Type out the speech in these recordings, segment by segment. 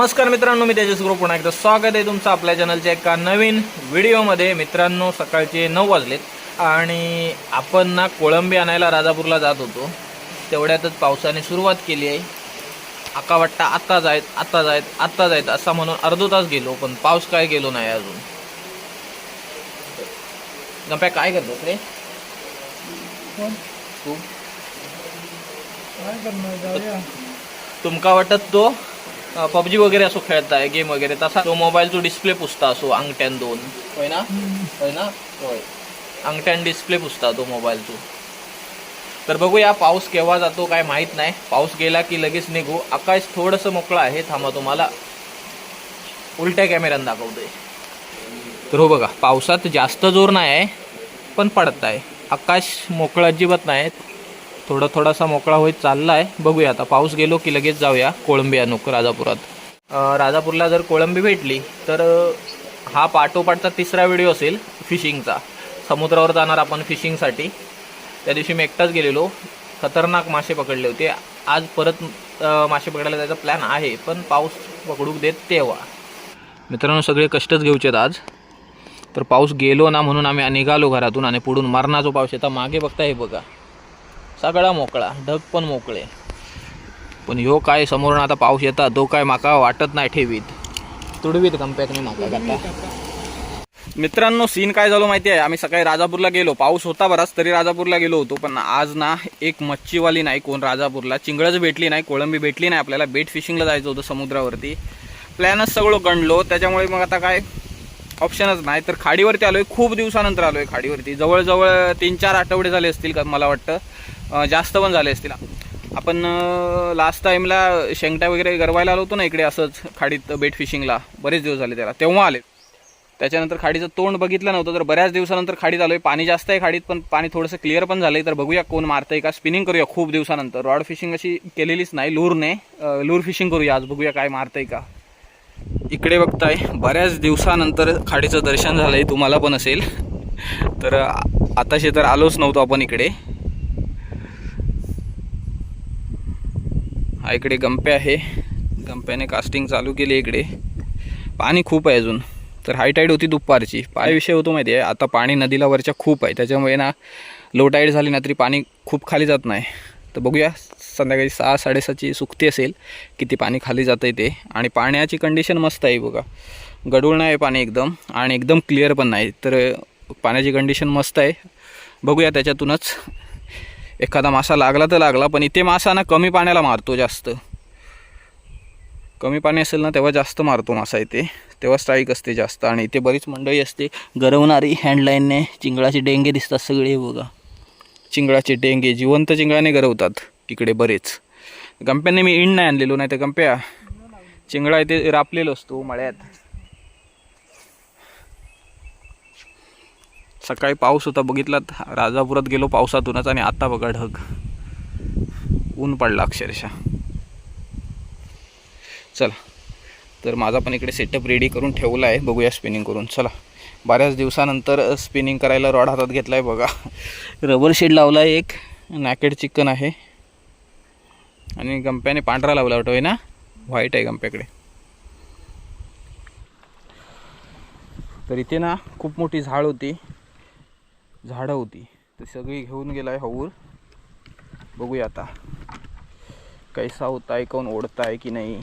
नमस्कार मित्रांनो मी तेजस ग्रुप. पुन्हा एकदा स्वागत आहे तुमचं आपल्या चॅनलच्या एका नवीन व्हिडिओमध्ये. मित्रांनो सकाळचे नऊ वाजलेत आणि आपण ना कोळंबी आणायला राजापूरला जात होतो. तेवढ्यातच पावसाने सुरुवात केली आहे. आका वाटता आत्ता जायत आत्ता जायत आत्ता जायत असा म्हणून अर्धो तास गेलो पण पाऊस काय गेलो नाही अजून. गप्या काय करतोस रे? तू? काय करणार जाऊया तुमका वाटत तो? पबजी वगैरे असो खेळताय गेम वगैरे तसा तो मोबाईलचो डिस्प्ले पुसता असो अंगठ्यान दोन. होय ना? होय ना? होय. अंगठ्यान डिस्प्ले पुसता तो मोबाईलचो तर बघूया पाऊस केव्हा जातो काय माहीत नाही. पाऊस गेला की लगेच निघू. आकाश थोडंसं मोकळं आहे थांबा तुम्हाला. उलट्या कॅमेऱ्यानं दाखवतोय तर हो बघा पावसात जास्त जोर नाही आहे पण पडत आहे आकाश मोकळं अजिबात नाही. थोडा थोडासा मोकळा होत चालला आहे बघूया आता पाऊस गेलो की लगेच जाऊया कोळंबी अनुक राजापुरात राजापूरला जर कोळंबी भेटली तर हा पाठोपाठचा तिसरा व्हिडिओ असेल फिशिंगचा. समुद्रावर जाणार आपण फिशिंगसाठी. त्या दिवशी मी एकटाच गेलेलो. खतरनाक मासे पकडले होते. आज परत मासे पकडायला जायचा प्लॅन आहे पण पाऊस पकडू देत तेव्हा. मित्रांनो सगळे कष्टच घेऊचेत आज. तर पाऊस गेलो ना म्हणून आम्ही निघालो घरातून आणि पुढून मरणाचा पाऊस येता मागे बघता हे बघा. सगळा मोकळा ढग पण मोकळे. पण ह्यो काय समोरून आता पाऊस येता तो काय माका वाटत नाही ठेवीत. तुडवीत कंपॅक माका मित्रांनो सीन काय झालो माहिती आहे आम्ही सकाळी राजापूरला गेलो. पाऊस होता बराच तरी राजापूरला गेलो होतो पण आज ना एक मच्छीवाली नाही कोण राजापूरला. चिंगळच भेटली नाही कोळंबी भेटली नाही आपल्याला बेट फिशिंगला जायचं होतं समुद्रावरती. प्लॅनच सगळं गणलो त्याच्यामुळे मग आता काय? ऑप्शनच नाही. तर खाडीवरती आलोय. खूप दिवसानंतर आलोय खाडीवरती. जवळजवळ तीन चार आठवडे झाले असतील का मला वाटतं. जास्त पण झाले असतील. आपण लास्ट टाईमला शेंगट्या वगैरे गरवायला आलो होतो ना इकडे असंच खाडीत बेट फिशिंगला बरेच दिवस झाले त्याला. तेव्हा आले. त्याच्यानंतर खाडीचं तोंड बघितलं नव्हतं तर बऱ्याच दिवसानंतर खाडीत आलोय. पाणी जास्त आहे खाडीत पण पाणी थोडंसं क्लिअर पण झालंय. तर बघूया कोण मारतंय का? स्पिनिंग करूया खूप दिवसानंतर. रॉड फिशिंग अशी केलेलीच नाही लूरने. लूर फिशिंग करूया आज. बघूया काय मारतंय का? इकडे बघताय बऱ्याच दिवसानंतर खाडीचं दर्शन झालंय. तुम्हाला पण असेल. तर आ- तर आलोच नव्हतो आपण इकडे. हा इकडे गंप्या आहे. गंप्याने कास्टिंग चालू केली इकडे. पाणी खूप आहे अजून. तर हायटाईड होती दुपारची. पाय विषय होतो माहिती आहे? आता पाणी नदीला वरच्या खूप आहे. त्याच्यामुळे ना लो टाईड झाली ना तरी पाणी खूप खाली जात नाही. तर बघूया संध्याकाळी सहा साडेसहाची सुकती असेल किती पाणी खाली जातं आहे ते. आणि पाण्याची कंडिशन मस्त आहे बघा. गडूळ नाही आहे पाणी एकदम आणि एकदम क्लिअर पण नाही. तर पाण्याची कंडिशन मस्त आहे. बघूया त्याच्यातूनच. एखादा मासा लागला तर लागला पण इथे मासा ना कमी पाण्याला मारतो जास्त. कमी पाणी असेल ना तेव्हा जास्त मारतो मासा इथे. तेव्हा स्ट्राईक असते जास्त. आणि इथे बरीच मंडळी असते गरवणारी हँडलाईनने चिंगळाचे डेंगे दिसतात सगळे बघा. चिंगळाचे डेंगे जिवंत चिंगळाने गरवतात इकडे बरेच. गंप्याने मी इंड नाही आणलेलो नाही तर गंप्या. चिंगळा इथे रापलेलो असतो मळ्यात. सकाळी पाऊस होता बघितलात राजापुरात गेलो पावसातूनच आणि आता बघा ढग. ऊन पडला अक्षरशः. चला तर माझा पण इकडे सेटअप रेडी करून ठेवला आहे. बघूया स्पिनिंग करून. चला बऱ्याच दिवसानंतर स्पिनिंग करायला रॉड हातात घेतला आहे बघा. रबर शेड लावला आहे एक. नॅकेड चिकन आहे. आणि गंप्याने पांढरा लावला वाटतो आहे ना? व्हाईट आहे गंप्याकडे. तर इथे ना खूप मोठी झाड होती. झाडं होती. तर सगळी घेऊन गेलाय हौर. बघूया आता. कैसा होताय कोण ओढताय की नाही?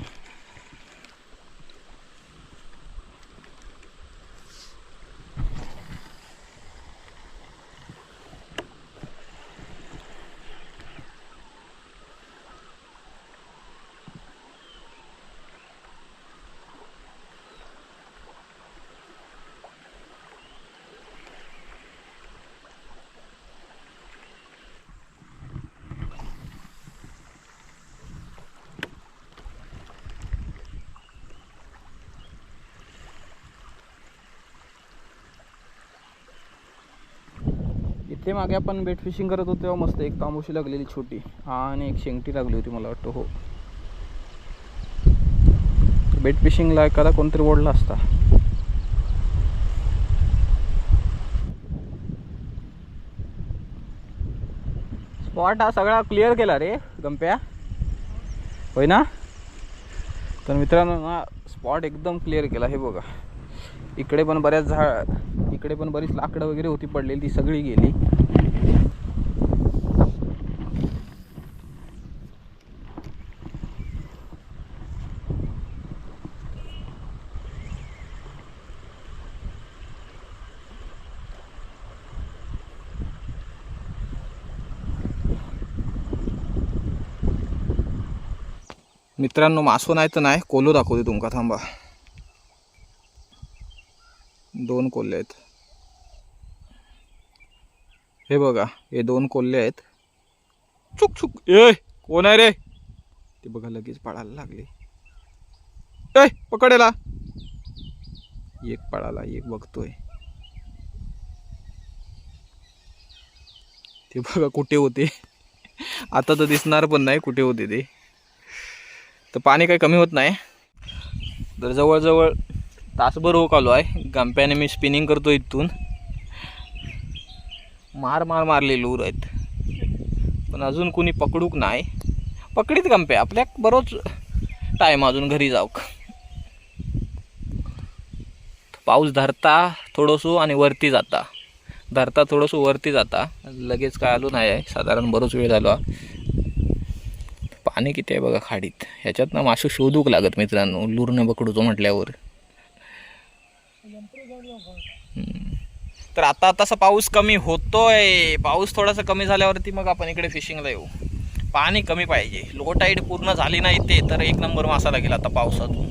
ते मागे आपण बेट फिशिंग करत होतो तेव्हा मस्त एक तांबूशी लागलेली छोटी. आणि एक शेंगटी लागली होती मला वाटतं हो. बेट फिशिंगला एखादा कोणतरी ओढला असता. स्पॉट हा सगळा क्लिअर केला रे गंप्या. होय ना? तर मित्रांनो ना स्पॉट एकदम क्लिअर केला हे बघा. इकडे पण बऱ्याच झाड इकडे पण बरीच लाकडं वगैरे होती पडलेली ती सगळी गेली. मित्रांनो मासो नाही तर नाही कोलो दाखवते तुमका थांबा. दोन कोल्हे आहेत. हे बघा हे दोन कोल्हे आहेत. चुक चुक. ए कोण आहे रे? ते बघा लगेच पळायला लागले. ए पकडेला एक पळाला एक बघतोय. ते बघा कुठे होते? आता तर दिसणार पण नाही कुठे होते ते. तर पाणी काही कमी होत नाही. तर जवळजवळ तासभर होक आलो आहे. गंप्याने मी स्पिनिंग करतो इथून. मार मार मारले लूर आहेत. पण अजून कुणी पकडूक नाही. पकडीत गंप्या. आपल्या बरोच टाईम अजून घरी जाऊक. पाऊस धरता थोडंसं आणि वरती जाता. धरता थोडंसं वरती जाता. लगेच काय आलो नाही आहे. साधारण बरोच वेळ झालो. आहे पाणी किती आहे बघा खाडीत. ह्याच्यातनं मासे शोधूक लागत मित्रांनो. लुरणं पकडूचो म्हटल्यावर. तर आता आतासा पाऊस कमी होतोय. पाऊस थोडासा कमी झाल्यावरती मग आपण इकडे फिशिंगला येऊ. पाणी कमी पाहिजे. लो टाईड पूर्ण झाली नाही ते तर एक नंबर मासा लागेल आता पावसातून.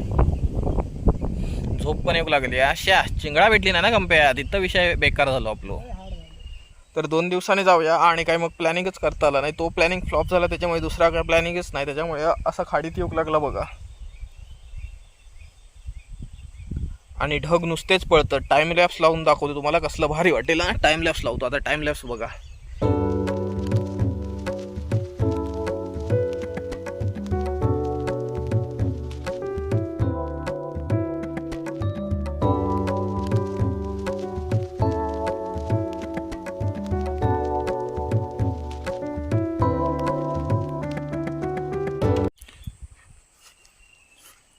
झोप पण येऊ लागली. अशा चिंगळा भेटली नाही ना गंप्या? तिथं विषय बेकार झालो आपलो. तर दोन दिवसाने जाऊया आणि काही मग प्लॅनिंगच करता आला नाही. तो प्लॅनिंग फ्लॉप झाला त्याच्यामुळे दुसरा काय प्लॅनिंगच नाही. त्याच्यामुळे असा खाडीत येऊ लागला बघा. आणि ढग नुसतेच पळतं टाइम लॅप्स लावून दाखवतो तुम्हाला कसलं भारी वाटेल टाईम लॅप्स लावतो. आता टाईम लॅप्स बघा.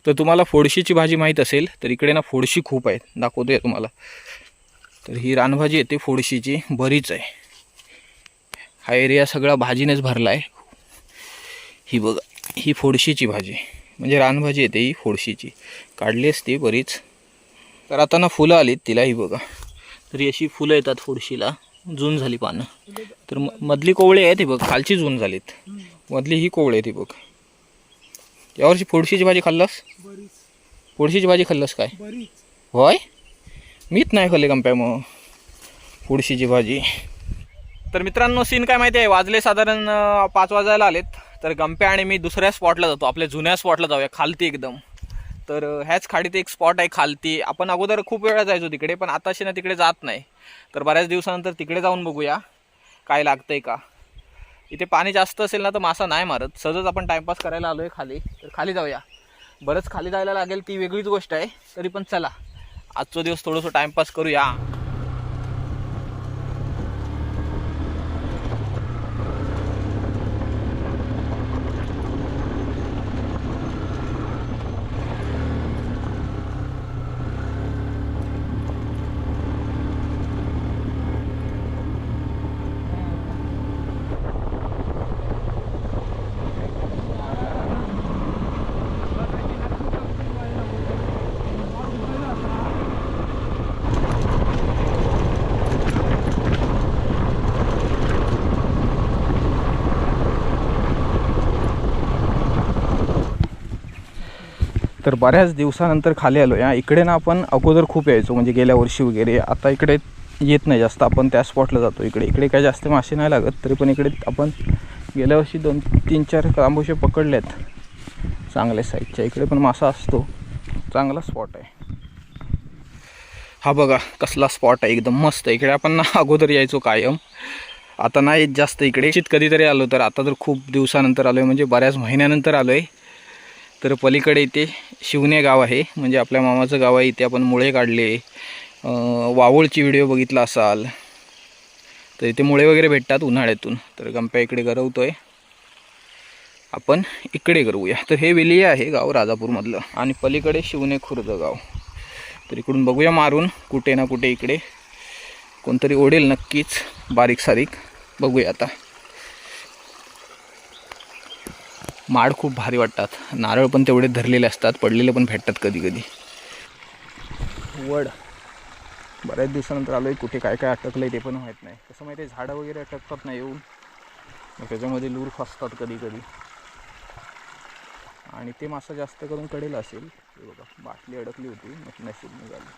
तर तुम्हाला फोडशीची भाजी माहीत असेल तर इकडे ना फोडशी खूप आहेत. दाखवतोय तुम्हाला. तर ही रानभाजी येते फोडशीची. बरीच आहे. हा एरिया सगळा भाजीनेच भरला आहे. ही बघा ही फोडशीची भाजी. म्हणजे रानभाजी येते ही फोडशीची. काढली असती बरीच. तर आता ना फुलं आलीत तिला ही बघा. तरी अशी फुलं येतात फोडशीला. जून झाली पानं. तर म मधली कोवळी आहे ती बघ. खालची जून झालीत. मधली ही कोवळी आहे ती बघ. यावर्षी फोडशीची भाजी खाल्लास? फोडशीची भाजी खाल्लास काय? होय? मीच नाही खाल्ली कंप्या मग. फोडशीची भाजी. तर मित्रांनो सीन काय माहिती आहे? वाजले साधारण पाच वाजायला आलेत. तर गंप्या आणि मी दुसऱ्या स्पॉटला जातो. आपल्या जुन्या स्पॉटला जाऊया. खालती एकदम. तर ह्याच खाडीत एक स्पॉट आहे खालती. आपण अगोदर खूप वेळा जायचो तिकडे पण आताशी ना तिकडे जात नाही. तर बऱ्याच दिवसानंतर तिकडे जाऊन बघूया. काय लागतंय का? इथे पाणी जास्त असेल ना तर मासा नाही मारत. सहजच आपण टाइमपास करायला आलो आहे खाली. तर खाली जाऊया. बरंच खाली जायला लागेल ती वेगळीच गोष्ट आहे. तरी पण चला. आजचा दिवस थोडंसं टाइमपास करूया. बऱ्याच दिवसानंतर खाली आलो या इकडे ना आपण अगोदर खूप यायचो म्हणजे गेल्या वर्षी वगैरे. आता इकडे येत नाही जास्त आपण त्या स्पॉटला जातो इकडे. इकडे काय जास्त मासे नाही लागत तरी पण इकडे आपण गेल्या वर्षी दोन तीन चार तांबोशे पकडलेत. चांगल्या साईजच्या इकडे पण मासा असतो. चांगला स्पॉट आहे. हा बघा कसला स्पॉट आहे. एकदम मस्त इकडे आपण ना अगोदर यायचो कायम. आता नाही येत जास्त इकडे. कधीतरी आलो तर. आता तर खूप दिवसानंतर आलो आहे म्हणजे बऱ्याच महिन्यानंतर आलो आहे तर पलीकडे इथे शिवणे गाव आहे. म्हणजे आपल्या मामाचं गाव आहे. इथे आपण मुळे काढले वावळची व्हिडिओ बघितला असाल. तर इथे मुळे वगैरे भेटतात उन्हाळ्यातून. तर गंप्या इकडे गरवतो आहे आपण इकडे करूया तर हे वेलिये आहे गाव राजापूरमधलं. आणि पलीकडे शिवणे खुर्द गाव. तर इकडून बघूया मारून. कुठे ना कुठे इकडे कोणतरी ओढेल नक्कीच. बारीक सारीक. बघूया आता. माड खूप भारी वाटतात. नारळ पण तेवढे धरलेले असतात पडलेले पण भेटतात कधी कधी वड. बऱ्याच दिवसानंतर आलो आहे कुठे काय काय अटकलं आहे ते पण माहीत नाही. कसं माहिती आहे झाडं वगैरे अटकतात ना येऊन. मग त्याच्यामध्ये लूर फसतात कधी कधी आणि ते मासा जास्त करून कडेल असेल. बघा बाटली अडकली होती मग नशीब निघाली.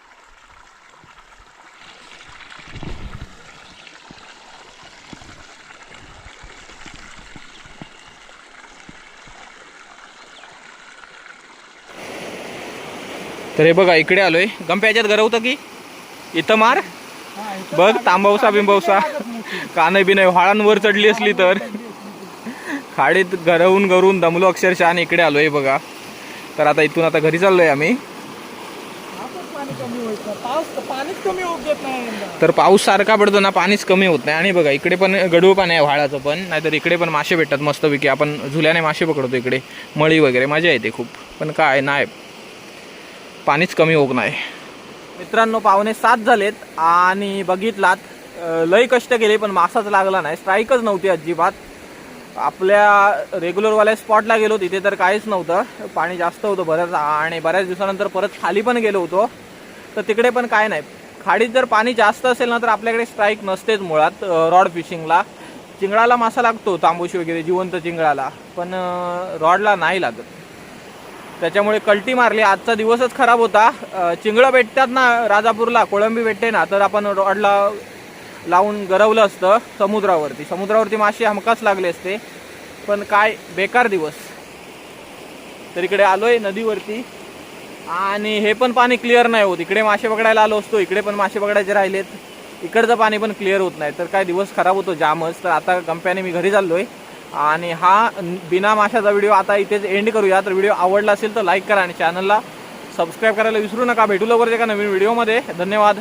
तर हे बघा इकडे आलोय. गंप्याच्यात गरवतं की? इथं मार. बघ तांबवसा बिंबवसा. कानं बिन व्हाळांवर चढली असली तर. खाडीत घरवून घरून दमलो अक्षरशः आणि इकडे आलोय बघा. तर आता इथून आता घरी चाललोय आम्ही. पाणीच कमी तर पाऊस सारखा पडतो ना पाणीच कमी होत नाही. आणि बघा इकडे पण गडूळ पाणी आहे व्हाळाचं पण. नाहीतर इकडे पण मासे भेटतात मस्तपैकी. आपण झुल्याने मासे पकडतो इकडे. मळी वगैरे मजा येते खूप. पण काय नाही. पाणीच कमी होत नाही. मित्रांनो पावणे सात झालेत आणि बघितलात लय कष्ट केले पण मासाच लागला नाही. स्ट्राईकच नव्हती अजिबात. आपल्या रेग्युलरवाल्या स्पॉटला गेलो तिथे तर काहीच नव्हतं. पाणी जास्त होतं बऱ्याच आणि बऱ्याच दिवसानंतर परत खाली पण गेलो होतो. तर तिकडे पण काय नाही. खाडीत जर पाणी जास्त असेल ना तर आपल्याकडे स्ट्राईक नसतेच मुळात रॉड फिशिंगला चिंगळाला मासा लागतो तांबूशी वगैरे जिवंत चिंगळाला. पण रॉडला नाही लागत. त्याच्यामुळे कल्टी मारली. आजचा दिवसच खराब होता. चिंगळं भेटतात ना राजापूरला कोळंबी भेटते ना तर आपण रॉडला लावून गरवलं असतं समुद्रावरती. समुद्रावरती मासे हमकाच लागले असते. पण काय बेकार दिवस. तर इकडे आलोय नदीवरती. आणि हे पण पाणी क्लिअर नाही होत. इकडे मासे पकडायला आलो असतो. इकडे पण मासे पकडायचे राहिलेत. इकडचं पाणी पण क्लिअर होत नाही. तर काय दिवस खराब होतो जामच. तर आता कंप्याने मी घरी चाललोय. आणि हा बिना माशाचा व्हिडिओ आता इथेच एंड करूया. तर व्हिडिओ आवडला असेल तर लाईक करा आणि चॅनलला सबस्क्राईब करायला विसरू नका. भेटू लवकरच एका नवीन व्हिडिओमध्ये धन्यवाद.